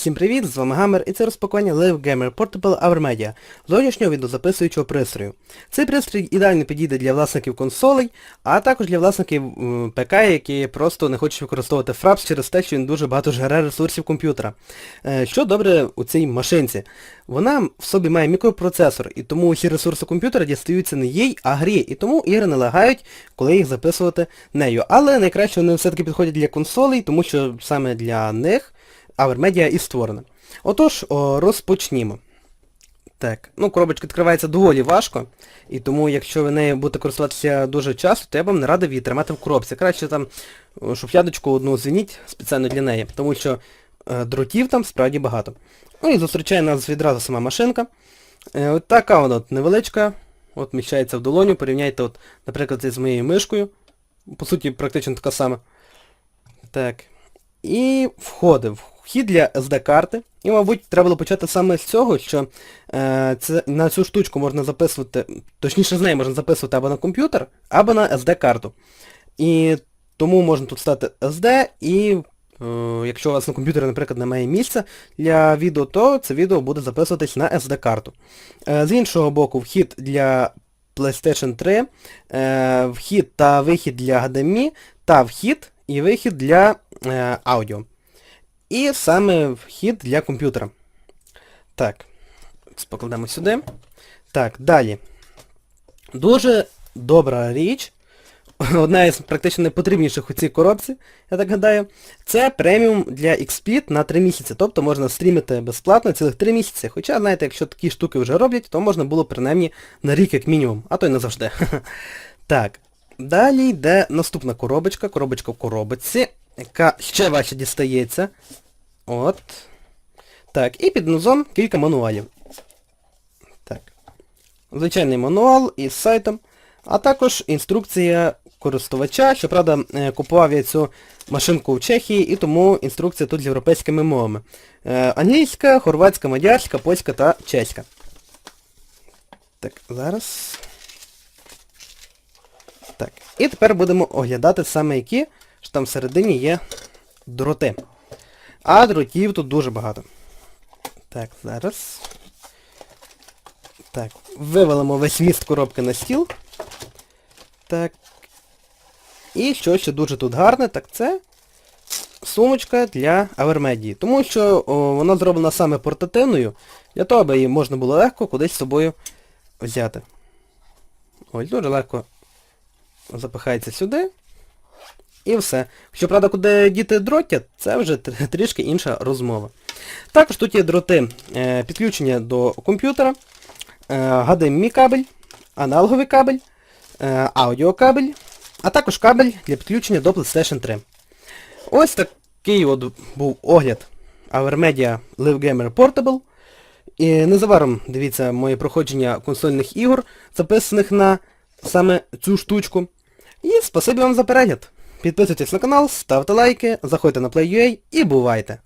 Всім привіт, з вами Гамер і це розпакування Live Gamer Portable Hour Media, зовнішнього відеозаписуючого пристрою. Цей пристрій ідеально підійде для власників консолей, а також для власників ПК, які просто не хочуть використовувати Fraps через те, що він дуже багато жере ресурсів комп'ютера. Е, Що добре у цій машинці? Вона в собі має мікропроцесор, і тому усі ресурси комп'ютера дістаються не їй, а грі, і тому ігри не лагають, коли їх записувати нею. Але найкраще вони все-таки підходять для консолей, тому що саме для них Media і створена. Отож, розпочнімо. Так, ну коробочка відкривається доволі важко, і тому якщо ви нею будете користуватися дуже часто, то я вам не радив її тримати в коробці. Краще там шуфлядочку одну звініть спеціально для неї, тому що е, дротів там справді багато. Ну і зустрічає нас відразу сама машинка. Е, от така вона от невеличка, от вміщається в долоню, порівняйте, от, наприклад, з моєю мишкою. По суті, практично така сама. Так. І входи. Вхід для SD-карти. І, мабуть, треба було почати саме з цього, що е, це, на цю штучку можна записувати, точніше з неї можна записувати або на комп'ютер, або на SD-карту. І тому можна тут стати SD, і е, якщо у вас на комп'ютері, наприклад, немає місця для відео, то це відео буде записуватись на SD-карту. Е, з іншого боку, вхід для PlayStation 3, е, вхід та вихід для HDMI, та вхід і вихід для е, аудіо. І саме вхід для комп'ютера. Так, покладемо сюди. Так, далі. Дуже добра річ. Одна із практично найпотрібніших у цій коробці, я так гадаю. Це преміум для XSpeed на 3 місяці. Тобто можна стрімити безплатно цілих 3 місяці. Хоча, знаєте, якщо такі штуки вже роблять, то можна було принаймні на рік як мінімум, а то й не завжди. Так. Далі йде наступна коробочка, коробочка в коробочці, яка ще важче дістається. От. Так, і під низом кілька мануалів. Так. Звичайний мануал із сайтом, а також інструкція користувача. Щоправда, е, купував я цю машинку в Чехії, і тому інструкція тут з європейськими мовами. Е, Англійська, хорватська, мадярська, польська та чеська. Так, зараз. Так. І тепер будемо оглядати саме які, що там всередині є дроти. А дротів тут дуже багато. Так, зараз. Так, вивалимо весь міст коробки на стіл. Так. І що ще дуже тут гарне, так це сумочка для Авермедії. Тому що о, вона зроблена саме портативною, для того, аби її можна було легко кудись з собою взяти. Ось, дуже легко запихається сюди. І все. Щоправда, куди діти дротять, це вже трішки інша розмова. Також тут є дроти е, підключення до комп'ютера, е, HDMI кабель, аналоговий кабель, е, аудіокабель, а також кабель для підключення до PlayStation 3. Ось такий от був огляд Avermedia Live Gamer Portable. І незабаром дивіться моє проходження консольних ігор, записаних на саме цю штучку. І спасибі вам за перегляд. Підписуйтесь на канал, ставте лайки, заходьте на Play.ua і бувайте!